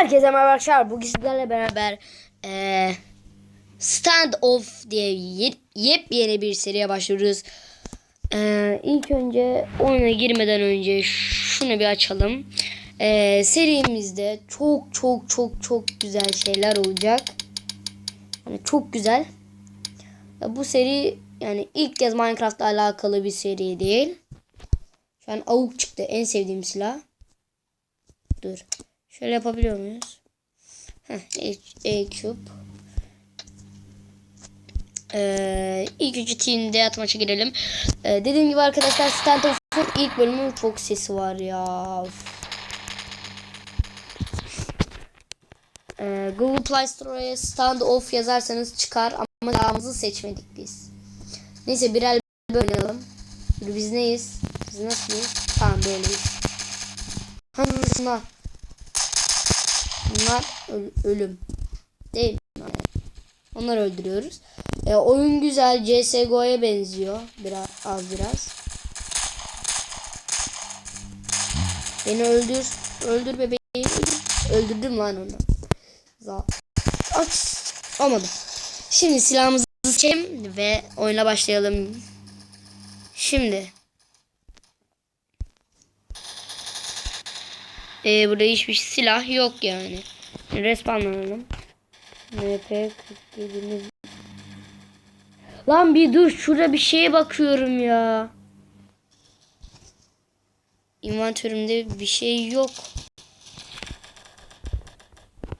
Herkese merhaba arkadaşlar. Bugün sizlerle beraber eee Stand Off diye ye- yepyeni bir seriye başlıyoruz. Eee ilk önce oyuna girmeden önce şunu bir açalım. Eee serimizde çok çok çok çok güzel şeyler olacak. Yani çok güzel. Ya bu seri yani ilk kez Minecraft'la alakalı bir seri değil. Şu an avuk çıktı. En sevdiğim silah. Dur. Şöyle yapabiliyor muyuz? Heh, E, cube. Ee, ilk üçü team death maça girelim. Ee, dediğim gibi arkadaşlar Stand Off'un ilk bölümünün çok sesi var ya. Ee, Google Play Store'a Stand Off yazarsanız çıkar ama silahımızı seçmedik biz. Neyse bölüm oynayalım. Dur, Biz neyiz? Biz nasılız? Tamam böyleyiz. Hangi şunlar? Bunlar öl- ölüm. Değil? Yani Onları öldürüyoruz. E, oyun güzel. CSGO'ya benziyor. Biraz az biraz. Beni öldür. Öldür bebeği. Öldürdüm lan onu. Za Aç. Olmadı. Şimdi silahımızı seçelim ve oyuna başlayalım. Şimdi. Ee, burada hiçbir silah yok yani. Respawnlanalım. MP 47'miz. Lan bir dur şurada bir şeye bakıyorum ya. İnventörümde bir şey yok.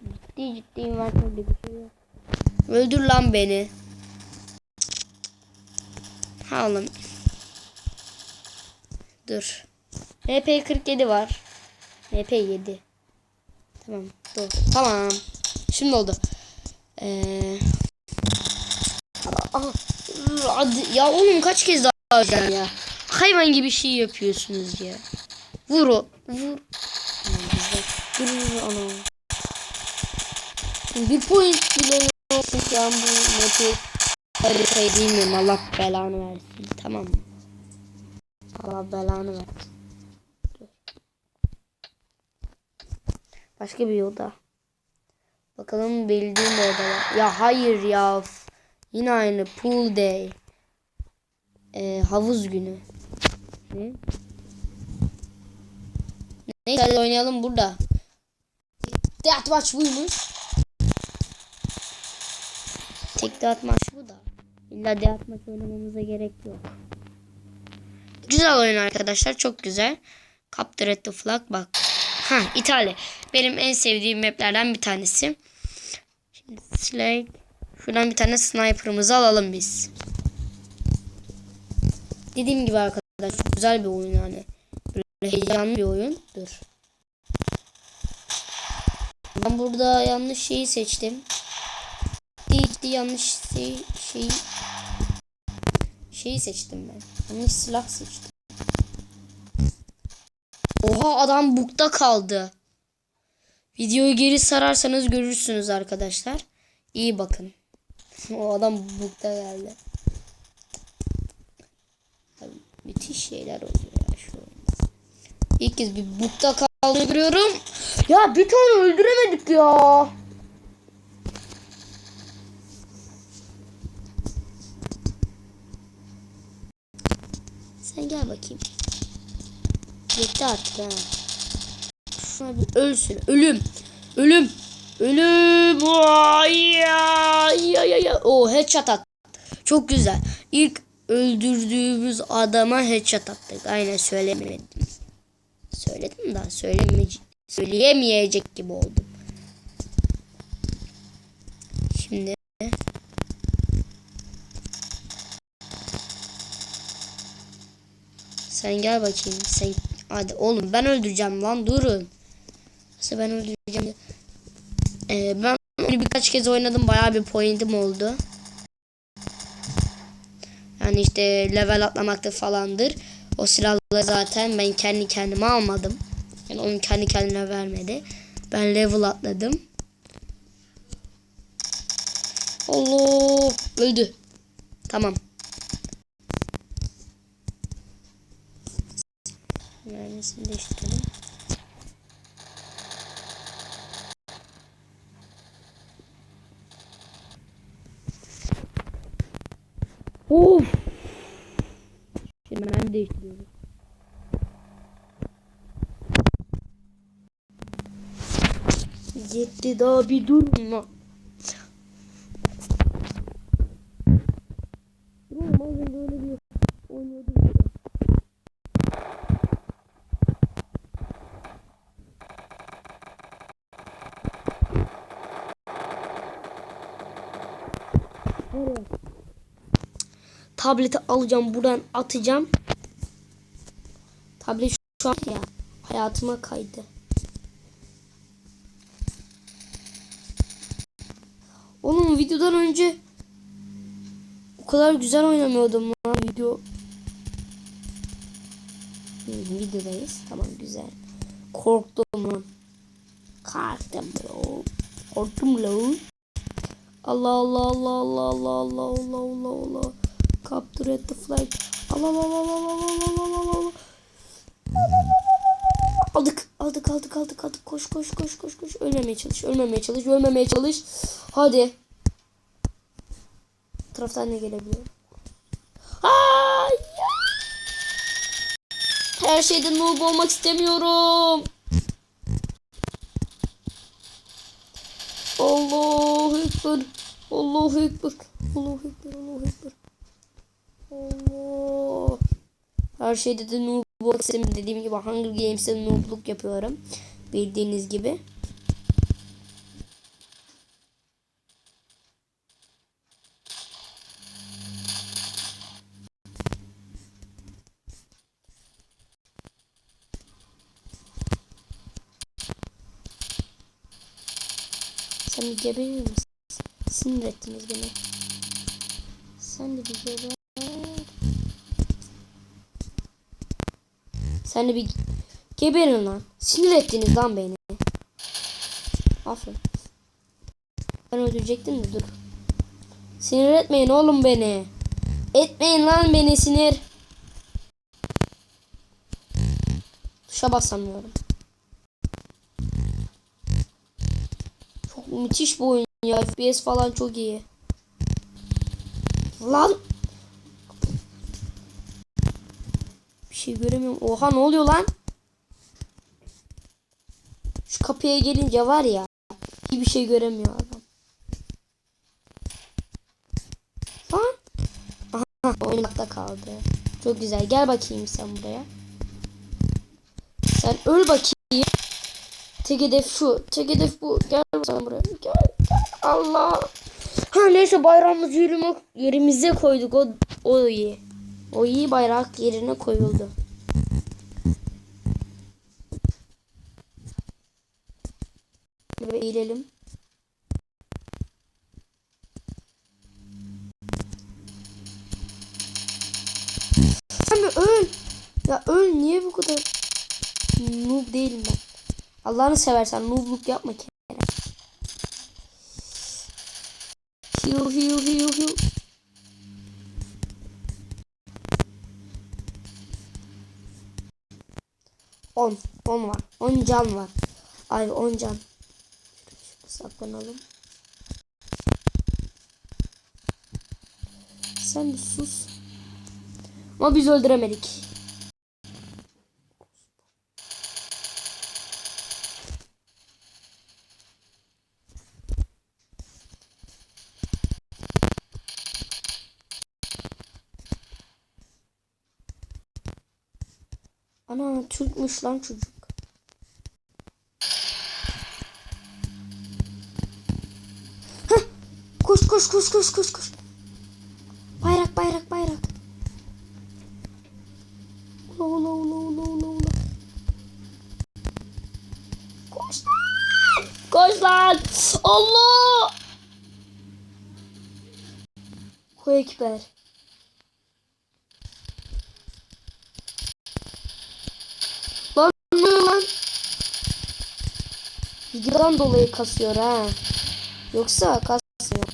Ciddi ciddi inventörde bir şey yok. Öldür lan beni. Ha oğlum. Dur. MP 47 var. MP7. Tamam. Dur. Tamam. Şimdi oldu. Ee... Ya oğlum kaç kez daha öleceğim ya. Hayvan gibi şey yapıyorsunuz ya. Vur o. Vur. Vur ana. Bir point bile yok. Ya bu motor. Haritayı bilmiyorum. Allah belanı versin. Tamam mı? Allah belanı versin. Başka bir yolda. Bakalım bildiğim bir oda var. Ya hayır ya. Yine aynı pool day. Ee, havuz günü. Ne? Neyse hadi oynayalım burada. Death maç buymuş. Tek death maç bu da. İlla death maç oynamamıza gerek yok. Güzel oyun arkadaşlar. Çok güzel. Capture at the flag bak. Ha İtalya. Benim en sevdiğim maplerden bir tanesi. Şimdi Slade. Şuradan bir tane sniper'ımızı alalım biz. Dediğim gibi arkadaşlar güzel bir oyun yani. Böyle heyecanlı bir oyun. Dur. Ben burada yanlış şeyi seçtim. Ciddi yanlış şey, şeyi şeyi seçtim ben. Yanlış silah seçtim. Oha adam bukta kaldı. Videoyu geri sararsanız görürsünüz arkadaşlar. İyi bakın. o adam bukta geldi. Abi, müthiş şeyler oluyor ya şu oyunda. İlk kez bir bukta kaldığını görüyorum. Ya bir tane öldüremedik ya. Sen gel bakayım. Yetti artık ha. Şuna bir ölsün. Ölüm. Ölüm. Ölüm. Vay ya. Ya ya ya. O headshot at. Çok güzel. İlk öldürdüğümüz adama headshot attık. Aynen söylemedim. Söyledim daha söylemeyecek, söyleyemeyecek gibi oldum. Şimdi Sen gel bakayım. Sen hadi oğlum ben öldüreceğim lan durun. Nasıl ben öldüreceğim? Ee, ben onu birkaç kez oynadım. Bayağı bir pointim oldu. Yani işte level atlamaktır falandır. O silahları zaten ben kendi kendime almadım. Yani onu kendi kendine vermedi. Ben level atladım. Allah öldü. Tamam. Mermisini değiştirelim. Of. Şimdi ben değiştiriyorum. Yetti daha bir durma. Oğlum az önce bir Tableti alacağım buradan atacağım. Tablet şu an ya hayatıma kaydı. Oğlum videodan önce o kadar güzel oynamıyordum lan video. Videodayız. Tamam güzel. Korktum lan. Korktum bro. Korktum lan. Allah Allah Allah Allah Allah Allah Allah Allah Allah. Capture the flag. Allah Allah Allah Allah Allah Allah Allah Allah. Aldık aldık aldık aldık aldık. Koş koş koş koş koş. Ölmemeye çalış ölmemeye çalış ölmemeye çalış. Hadi. Bu taraftan ne gelebiliyor Hayır. her şeyde noob olmak istemiyorum. Allahu Ekber. Allahu Ekber. Allahu Ekber Allahu Ekber Her şeyde de noob. Dediğim gibi Hunger Games'te noobluk yapıyorum. Bildiğiniz gibi. Sen bir geberir misin? Sinir ettiniz beni. Sen de bir geber. Sen de bir geberin lan. Sinir ettiniz lan beni. Aferin. Ben öldürecektim de dur. Sinir etmeyin oğlum beni. Etmeyin lan beni sinir. Tuşa basamıyorum. Çok müthiş bir oyun ya. FPS falan çok iyi. Lan. Şey göremiyorum. Oha ne oluyor lan? Şu kapıya gelince var ya. Hiçbir şey göremiyor adam. Lan. Aha oynamakta kaldı. Çok güzel. Gel bakayım sen buraya. Sen öl bakayım. Tek hedef şu. Tek hedef bu. Gel sen buraya. Gel. gel. Allah. Ha neyse bayrağımızı yürüme, yerimize koyduk. O, o iyi. O iyi bayrak yerine koyuldu. Böyle eğilelim. Bir öl. Ya öl niye bu kadar noob değilim ben. Allah'ını seversen noobluk yapma Kerem. Heal heal heal heal. On. On var. On can var. Ay on can. Saklanalım. Sen sus. Ama biz öldüremedik. Ana Türkmüş lan çocuk. Koş koş koş koş koş koş. Bayrak bayrak bayrak. Ula ula ula ula ula ula. Koş lan. Koş lan. Allah. Koy ekber. Videodan dolayı kasıyor ha. Yoksa kasmıyor.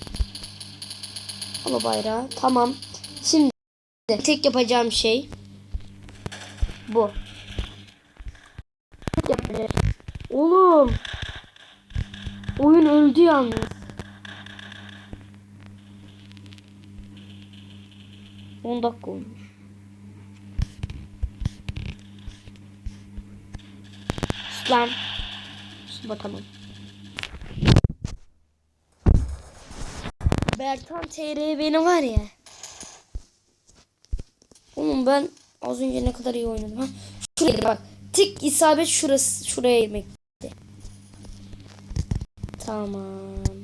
Ama bayrağı. Tamam. Şimdi tek yapacağım şey bu. Yapacağım. Oğlum. Oyun öldü yalnız. 10 dakika olmuş. Lan. Tamam. Bertan TR beni var ya. Oğlum ben az önce ne kadar iyi oynadım. Ha? Şuraya bak. Tık isabet şurası şuraya girmek. Tamam.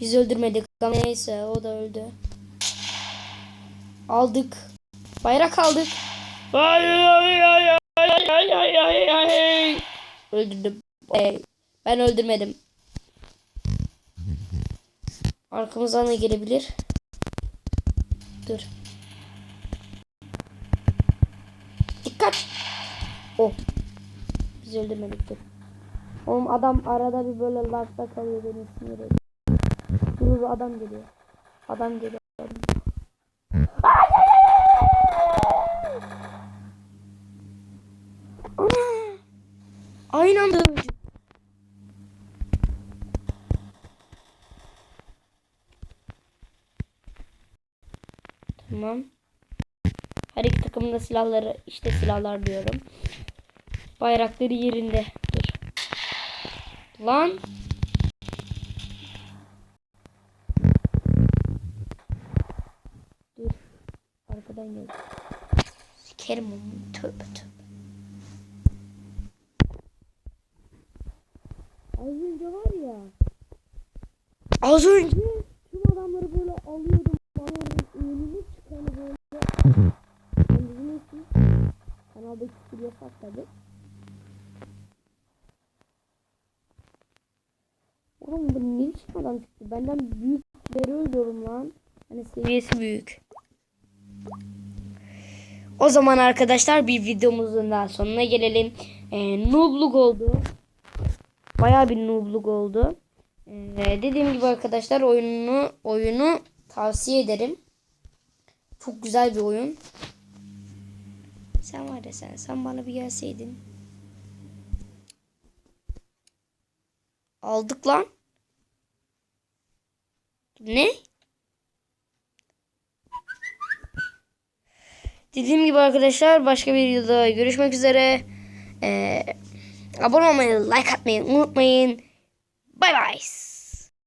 Biz öldürmedik ama neyse o da öldü. Aldık. Bayrak aldık. Ay ay ay ay ay ay ay ay. Öldürdüm. Ey, ben öldürmedim. Arkamızdan da gelebilir. Dur. Dikkat. Oh. Biz öldürmedik dur. Oğlum adam arada bir böyle lafta kalıyor beni sinir ediyor. Dur adam geliyor. Adam geliyor. Ana! Aynı anda öldü. Tamam. Her iki takımın da silahları işte silahlar diyorum. Bayrakları yerinde. Dur. Lan. Dur. Arkadan gel. Sikerim onu. Tövbe tövbe. Az önce var ya. Az önce tüm adamları böyle alıyordum. Alıyordum. Önümü çıkanı böyle. Ki kanalda küfür yasak tabi. Oğlum bu ne biçim adam çıktı? Benden büyük beri ölüyorum lan. Hani seviyesi büyük. O zaman arkadaşlar bir videomuzun daha sonuna gelelim. Ee, noobluk oldu. Bayağı bir noobluk oldu. Ee, dediğim gibi arkadaşlar oyunu oyunu tavsiye ederim. Çok güzel bir oyun. Sen var ya sen, sen bana bir gelseydin. Aldık lan. Ne? Dediğim gibi arkadaşlar başka bir videoda görüşmek üzere. Ee, abone olmayı, like atmayı unutmayın. Bye bye.